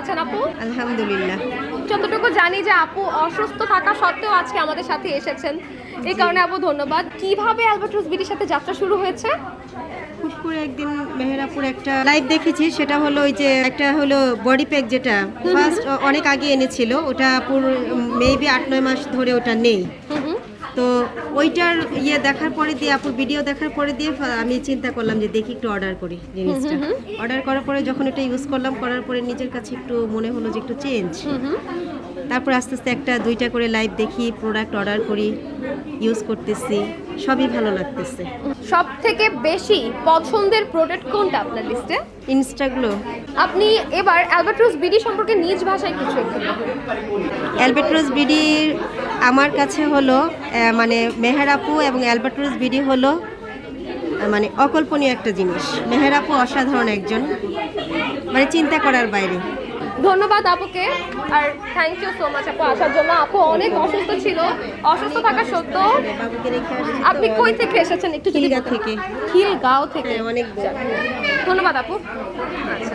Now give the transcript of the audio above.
আছেন আপু? আলহামদুলিল্লাহ। যতটুকু জানি যে আপু অসুস্থ থাকা সত্ত্বেও আজকে আমাদের সাথে এসেছেন। এই কারণে আপু ধন্যবাদ। কীভাবে অ্যালবার্টস বিডির সাথে যাত্রা শুরু হয়েছে? হুট করে একদিন মেহেরাপুর একটা লাইভ দেখেছি সেটা হলো ওই যে একটা হলো বডি প্যাক যেটা ফার্স্ট অনেক আগে এনেছিল ওটা পুরো মেবি আট নয় মাস ধরে ওটা নেই। তো ওইটার ইয়ে দেখার পরে দিয়ে আপুর ভিডিও দেখার পরে দিয়ে আমি চিন্তা করলাম যে দেখি একটু অর্ডার করি জিনিসটা। অর্ডার করার পরে যখন এটা ইউজ করলাম করার পরে নিজের কাছে একটু মনে হলো যে একটু চেঞ্জ। তারপর আস্তে আস্তে একটা দুইটা করে লাইভ দেখি প্রোডাক্ট অর্ডার করি। ইউজ করতেছি সবই ভালো লাগতেছে। সব থেকে বেশি পছন্দের প্রোডাক্ট কোনটা আপনার লিস্টে ইনস্টাগুলো আপনি এবার অ্যালবার্টস বিডি সম্পর্কে নিজ ভাষায় কিছু একটু বলুন। অ্যালবার্ট্রোস বিডি আমার কাছে হলো মানে মেহেরাপু এবং অ্যালবার্ট্রোস বিডি হলো মানে অকল্পনীয় একটা জিনিস। মেহেরাপু অসাধারণ একজন মানে চিন্তা করার বাইরে। ধন্যবাদ আপুকে আর থ্যাংক ইউ সো মাচ আপু আসার জন্য। আপু অনেক অসুস্থ ছিল অসুস্থ থাকা সত্ত্বেও আপনি কই থেকে এসেছেন একটু থেকে। খিলগাঁও থেকে। হ্যাঁ, অনেক ধন্যবাদ আপু। আচ্ছা